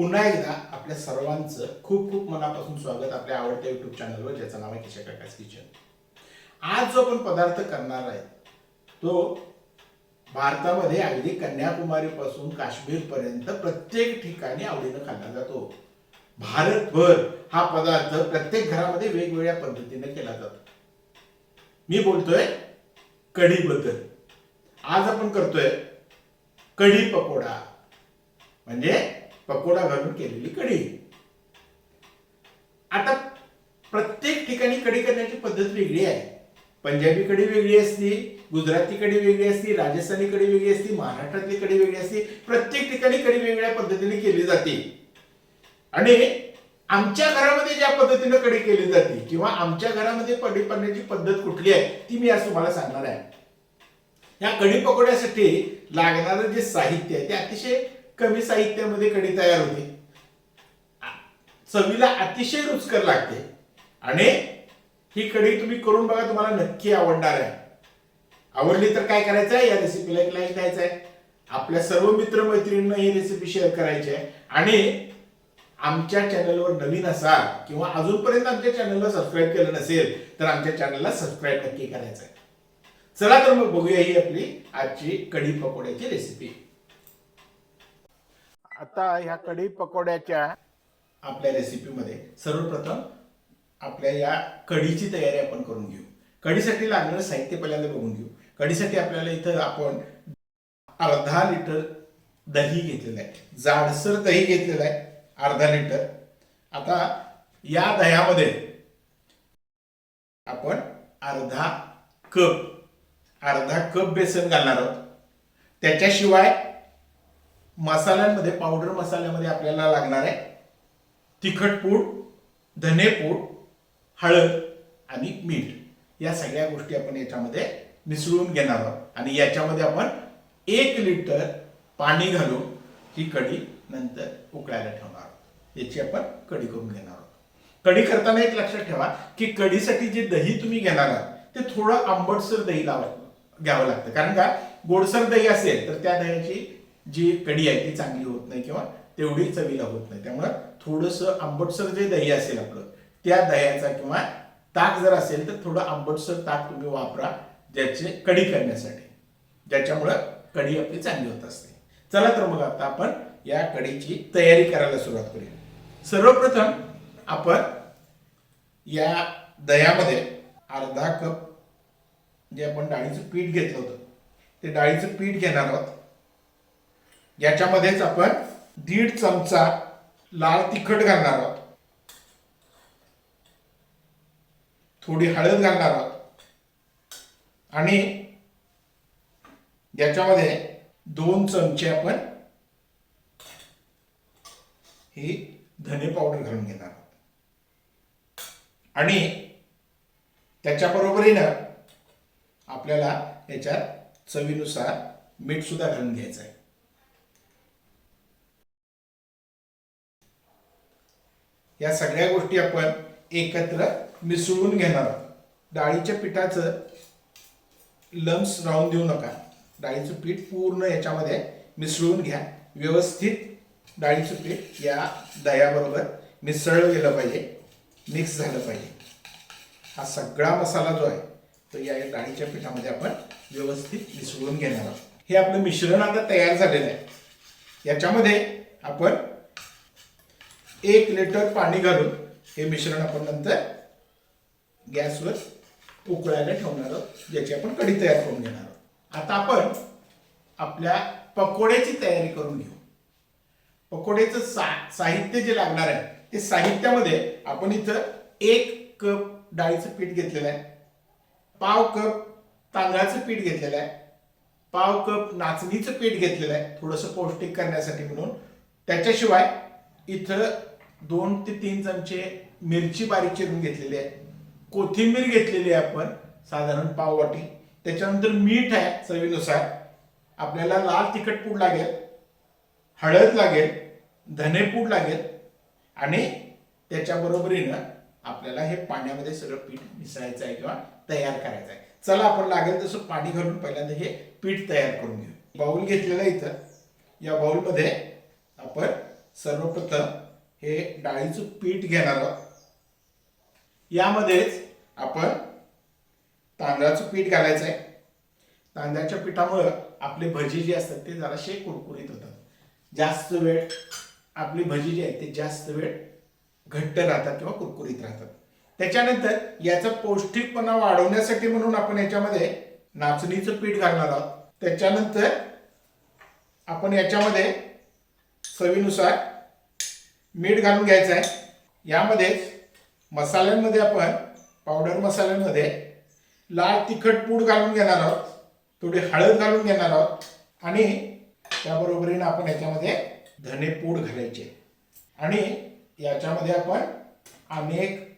पुन्हा एकदा आपल्या सर्वांचं खूप खूप मनापासून स्वागत आपल्या आवडत्या युट्यूब चॅनलवर ज्याचं नाव आहे किशा काकास किचन. आज जो आपण पदार्थ करणार आहे तो भारतामध्ये अगदी कन्याकुमारीपासून काश्मीरपर्यंत प्रत्येक ठिकाणी आवडीनं खाल्ला जातो. भारतभर हा पदार्थ प्रत्येक घरामध्ये वेगवेगळ्या पद्धतीने केला जातो. मी बोलतोय कढीबद्दल आज आपण करतोय कढी पकोडा. म्हणजे पकोडा घालून केलेली कढी. आता प्रत्येक ठिकाणी कढी करण्याची पद्धत वेगळी आहे. पंजाबी कढी वेगळी असती गुजराती कढी वेगळी असती राजस्थानी कढी वेगळी असती महाराष्ट्रातली कढी वेगळी असती प्रत्येक ठिकाणी कढी वेगळ्या पद्धतीने केली जाते. आणि आमच्या घरामध्ये ज्या पद्धतीनं कढी केली जाते किंवा आमच्या घरामध्ये कढी करण्याची पद्धत कुठली आहे ती मी आज तुम्हाला सांगणार आहे. या कढी पकोड्यासाठी लागणारं जे साहित्य आहे ते अतिशय कमी साहित्यामध्ये कढी तयार होते. चवीला अतिशय रुचकर लागते. आणि ही कढी तुम्ही करून बघा तुम्हाला नक्की आवडणार आहे. आवडली तर काय करायचं आहे? या रेसिपीला एक लाईक द्यायचा आहे. आपल्या सर्व मित्रमैत्रिणींना ही रेसिपी शेअर करायची आहे. आणि आमच्या चॅनलवर नवीन असाल किंवा अजूनपर्यंत आमच्या चॅनलला सबस्क्राईब केलं नसेल तर आमच्या चॅनलला सबस्क्राईब नक्की करायचं आहे. चला तर मग बघूया ही आपली आजची कढी पकोड्याची रेसिपी आता ह्या कढी पकोड्याच्या आपल्या रेसिपीमध्ये सर्वप्रथम आपल्या या कढीची तयारी आपण करून घेऊ. कढीसाठी लागणारं साहित्य पहिल्यांदा बघून घेऊ. कढीसाठी आपल्याला इथं आपण अर्धा लिटर दही घेतलेलं आहे. जाडसर दही घेतलेलं आहे अर्धा लिटर. आता या दह्यामध्ये आपण अर्धा कप अर्धा कप बेसन घालणार आहोत. त्याच्याशिवाय मसाल्यांमध्ये पावडर मसाल्यामध्ये आपल्याला लागणार आहे तिखट पूड धनेपूड हळद आणि मीठ. या सगळ्या गोष्टी आपण याच्यामध्ये मिसळून घेणार आहोत. आणि याच्यामध्ये आपण एक लिटर पाणी घालून ही कढी नंतर उकळायला ठेवणार आहोत. याची आपण कढी करून घेणार आहोत. कढी करताना एक लक्षात ठेवा की कढीसाठी जे दही तुम्ही घेणार आहात ते थोडं आंबटसर दही लावा घ्यावं लागतं. कारण का? गोडसर दही असेल तर त्या दह्याची जी कढी आहे ती चांगली होत नाही किंवा तेवढी चवीला होत नाही. त्यामुळं थोडंसं आंबटसर जे दही असेल आपलं त्या दह्याचा किंवा ताक जर असेल तर थोडं आंबटसर ताक तुम्ही वापरा ज्याचे कढी करण्यासाठी. ज्याच्यामुळं कढी आपली चांगली होत असते. चला तर मग आता आपण या कढीची तयारी करायला सुरुवात करूया. सर्वप्रथम आपण या दह्यामध्ये अर्धा कप जे आपण डाळीचं पीठ घेतलं होतं ते डाळीचं पीठ घेणार आहोत. याच्यामध्येच आपण दीड चमचा लाल तिखट घालणार आहोत. थोडी हळद घालणार आहोत. आणि याच्यामध्ये दोन चमचे आपण ही धने पावडर घालून घेणार आहोत. आणि त्याच्याबरोबरीनं आपल्याला याच्यात चवीनुसार मीठ सुद्धा घालून घ्यायचं आहे. या सगळ्या गोष्टी आपण एकत्र मिसळून घेणार आहोत. डाळीच्या पिठाचं लम्स राहून देऊ नका. डाळीचं पीठ पूर्ण याच्यामध्ये मिसळून घ्या. व्यवस्थित डाळीचं पीठ या दह्याबरोबर मिसळलं गेलं पाहिजे. मिक्स झालं पाहिजे. हा सगळा मसाला जो आहे तो या डाळीच्या पिठामध्ये आपण व्यवस्थित मिसळून घेणार आहोत. हे आपलं मिश्रण आता तयार झालेलं आहे. याच्यामध्ये आपण एक लिटर पाणी घालून हे मिश्रण आपण नंतर गॅसवर उकळायला ठेवणार आहोत ज्याची आपण कढी तयार करून घेणार आहोत. आता आपण आपल्या पकोड्याची तयारी करून घेऊ. पकोड्याचं सा साहित्य जे लागणार आहे ते साहित्यामध्ये आपण इथं एक कप डाळीचं पीठ घेतलेलं आहे पाव कप तांदळाचं पीठ घेतलेलं आहे पाव कप नाचणीचं पीठ घेतलेलं आहे थोडंसं पौष्टिक करण्यासाठी म्हणून. त्याच्याशिवाय इथं दोन ते तीन चमचे मिरची बारीक चिरून घेतलेली आहे. कोथिंबीर घेतलेली आहे आपण साधारण पाव वाटी त्याच्यानंतर मीठ आहे चवीनुसार. आपल्याला लाल तिखट पूड लागेल हळद लागेल धनेपूड लागेल आणि त्याच्याबरोबरीनं आपल्याला हे पाण्यामध्ये सगळं पीठ मिसळायचं आहे किंवा तयार करायचं आहे. चला आपण लागेल तसं पाणी घालून पहिल्यांदा हे पीठ तयार करून घेऊ. बाऊल घेतलेलं इथं. या बाऊलमध्ये आपण सर्वप्रथम हे डाळीचं पीठ घेणार आहोत. यामध्येच आपण तांदळाचं पीठ घालायचं आहे तांदळाच्या पिठामुळं आपले भजी जे असतात ते जराशे कुरकुरीत होतात. जास्त वेळ आपली भजी जी आहे ते जास्त वेळ घट्ट राहतात किंवा कुरकुरीत राहतात. त्याच्यानंतर याचा पौष्टिकपणा वाढवण्यासाठी म्हणून आपण याच्यामध्ये नाचणीचं पीठ घालणार आहोत. त्याच्यानंतर आपण याच्यामध्ये चवीनुसार मीठ घालून घ्यायचं आहे. यामध्येच मसाल्यांमध्ये आपण पावडर मसाल्यांमध्ये लाल तिखट पूड घालून घेणार आहोत. थोडी हळद घालून घेणार आहोत. आणि त्याबरोबरीनं आपण याच्यामध्ये धने पूड घालायचे. आणि याच्यामध्ये आपण अनेक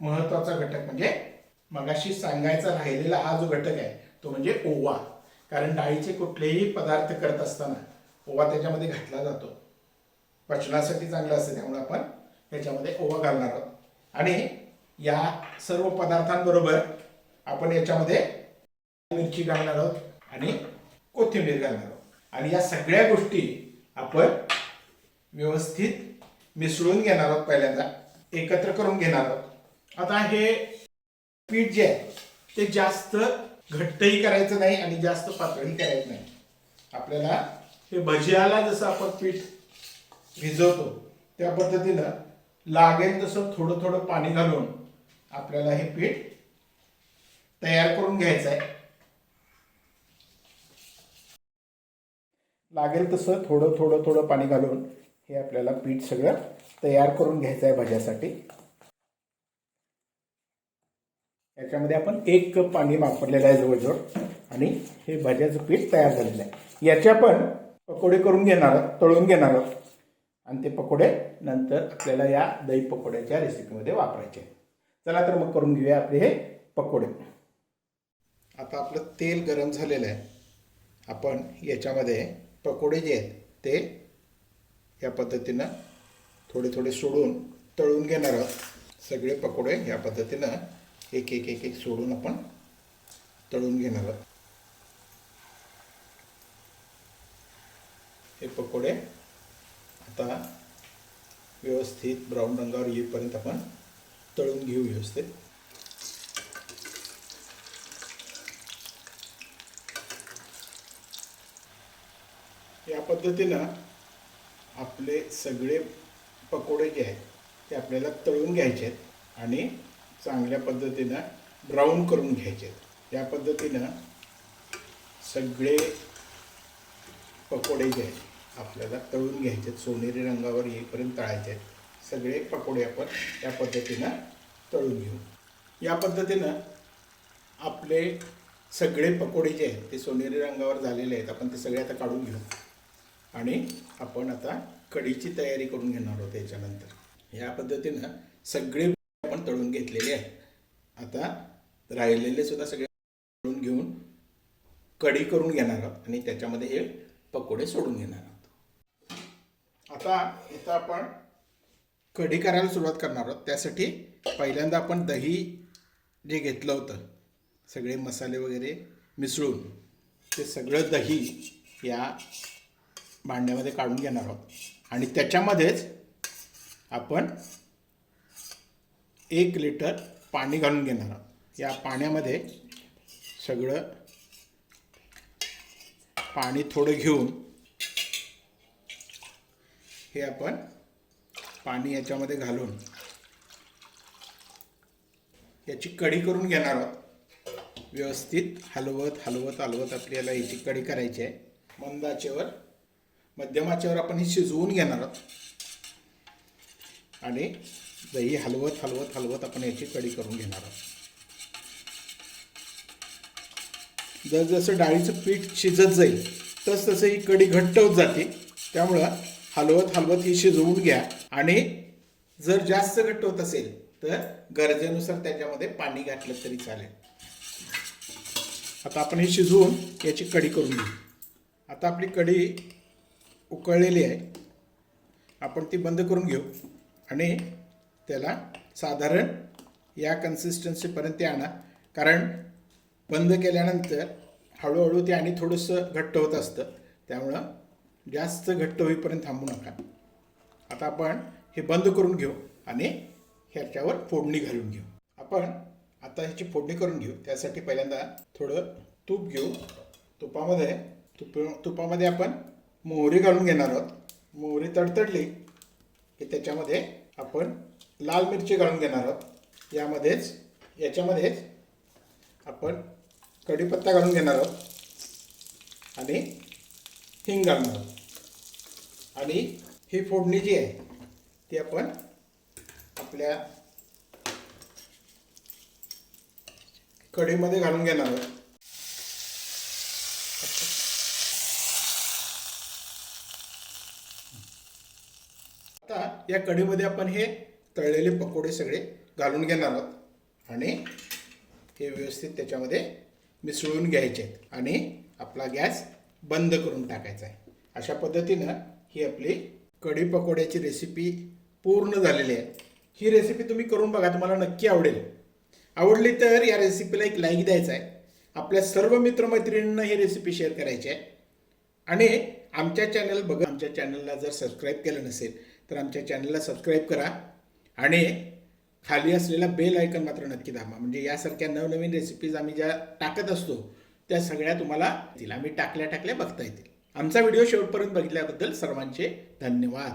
महत्त्वाचा घटक म्हणजे मगाशी सांगायचा राहिलेला हा जो घटक आहे तो म्हणजे ओवा. कारण डाळीचे कुठलेही पदार्थ करत असताना ओवा त्याच्यामध्ये घातला जातो. पचनासाठी चांगलं असतं त्यामुळे आपण याच्यामध्ये ओवा घालणार आहोत. आणि या सर्व पदार्थांबरोबर आपण याच्यामध्ये मिरची घालणार आहोत आणि कोथिंबीर घालणार आहोत. आणि या सगळ्या गोष्टी आपण व्यवस्थित मिसळून घेणार आहोत पहिल्यांदा. एकत्र करून घेणार आहोत. आता हे पीठ जे आहे ते जास्त घट्टही करायचं नाही आणि जास्त पातळही करायचं नाही. आपल्याला हे भजियाला जसं आपण पीठ भिजवतो. त्या पद्धतीनं लागेल तसं थोडं थोडं पाणी घालून आपल्याला हे पीठ तयार करून घ्यायचं आहे लागेल तसं थोडं थोडं थोडं पाणी घालून हे आपल्याला पीठ सगळं तयार करून घ्यायचं आहे भाज्यासाठी. याच्यामध्ये आपण एक कप पाणी वापरलेलं आहे जवळजवळ आणि हे भज्याचं पीठ तयार झालेलं आहे. याचे आपण पकोडे करून घेणार आहोत तळून घेणार आहोत. आणि ते पकोडे नंतर आपल्याला या दही पकोड्याच्या रेसिपीमध्ये वापरायचे चला तर मग करून घेऊया आपले हे पकोडे. आता आपलं तेल गरम झालेलं आहे. आपण याच्यामध्ये पकोडे जे आहेत ते या पद्धतीनं थोडे थोडे सोडून तळून घेणार आहोत. सगळे पकोडे या पद्धतीनं एक एक एक एक सोडून आपण तळून घेणार आहोत. हे पकोडे आता व्यवस्थित ब्राऊन रंगावर येईपर्यंत आपण तळून घेऊ व्यवस्थित. या पद्धतीनं आपले सगळे पकोडे जे आहेत ते आपल्याला तळून घ्यायचे आहेत आणि चांगल्या पद्धतीनं ब्राऊन करून घ्यायचे आहेत. या पद्धतीनं सगळे पकोडे जे आहेत आपल्याला तळून घ्यायचे आहेत सोनेरी रंगावर येईपर्यंत तळायचे आहेत सगळे पकोडे आपण या पद्धतीनं तळून घेऊ. या पद्धतीनं आपले सगळे पकोडे जे आहेत ते सोनेरी रंगावर झालेले आहेत आपण ते सगळे आता काढून घेऊ. आणि आपण आता कढीची तयारी करून घेणार आहोत याच्यानंतर. या पद्धतीनं सगळे आपण तळून घेतलेले आहेत. आता राहिलेले सुद्धा सगळे तळून घेऊन कढी करून घेणार आहोत आणि त्याच्यामध्ये हे पकोडे सोडून घेणार आहोत. आता इथं आपण कढी करायला सुरुवात करणार आहोत. त्यासाठी पहिल्यांदा आपण दही जे घेतलं होतं सगळे मसाले वगैरे मिसळून ते सगळं दही या भांड्यामध्ये काढून घेणार आहोत. आणि त्याच्यामध्येच आपण एक लिटर पाणी घालून घेणार आहोत. या पाण्यामध्ये सगळं पाणी थोडं घेऊन हे आपण पाणी याच्यामध्ये घालून याची कढी करून घेणार आहोत. व्यवस्थित हलवत हलवत हलवत आपल्याला याची कढी करायची आहे. मंदाचेवर मध्यमाचेवर आपण ही शिजवून घेणार आहोत. आणि दही हलवत हलवत हलवत आपण याची कढी करून घेणार आहोत. जसजसं डाळीचं पीठ शिजत जाईल तस तसं ही कढी घट्ट होत जाते. त्यामुळं हलवत हलवत ही शिजवून घ्या. आणि जर जास्त घट्ट होत असेल तर गरजेनुसार त्याच्यामध्ये पाणी घातलं तरी चालेल. आता आपण हे शिजवून याची कढी करून घेऊ. आता आपली कढी उकळलेली आहे. आपण ती बंद करून घेऊ आणि त्याला साधारण या कन्सिस्टन्सीपर्यंत आणा. कारण बंद केल्यानंतर हळूहळू ते आणि थोडंसं घट्ट होत असतं. त्यामुळं जास्त घट्ट होईपर्यंत थांबू नका. आता आपण हे बंद करून घेऊ आणि ह्याच्यावर फोडणी घालून घेऊ. आपण आता ह्याची फोडणी करून घेऊ. त्यासाठी पहिल्यांदा थोडं तूप घेऊ. तुपामध्ये तुप तुपामध्ये आपण मोहरी घालून घेणार आहोत. मोहरी तडतडली की त्याच्यामध्ये आपण लाल मिरची घालून घेणार आहोत. यामध्येच याच्यामध्येच आपण कढीपत्ता घालून घेणार आहोत. आणि हिंग घालणार आहोत. आणि ही फोडणी जी आहे ती आपण आपल्या कढीमध्ये घालून घेणार आहोत. आता या कढीमध्ये आपण हे तळलेले पकोडे सगळे घालून घेणार आहोत. आणि हे व्यवस्थित त्याच्यामध्ये मिसळून घ्यायचे आहेत. आणि आपला गॅस बंद करून टाकायचा आहे. अशा पद्धतीनं ही आपली कढी पकोड्याची रेसिपी पूर्ण झालेली आहे. ही रेसिपी तुम्ही करून बघा तुम्हाला नक्की आवडेल. आवडली तर या रेसिपीला एक लाईक द्यायचा आहे. आपल्या सर्व मित्रमैत्रिणींना ही रेसिपी शेअर करायची आहे. आणि आमच्या चॅनल बघा आमच्या चॅनलला जर सबस्क्राईब केलं नसेल तर आमच्या चॅनलला सबस्क्राईब करा. आणि खाली असलेला बेल आयकन मात्र नक्की दाबा. म्हणजे यासारख्या नवनवीन रेसिपीज आम्ही ज्या टाकत असतो त्या सगळ्या तुम्हाला येतील आम्ही टाकल्या टाकल्या बघता येतील. आमचा व्हिडिओ शेवटपर्यंत बघितल्याबद्दल सर्वांचे धन्यवाद.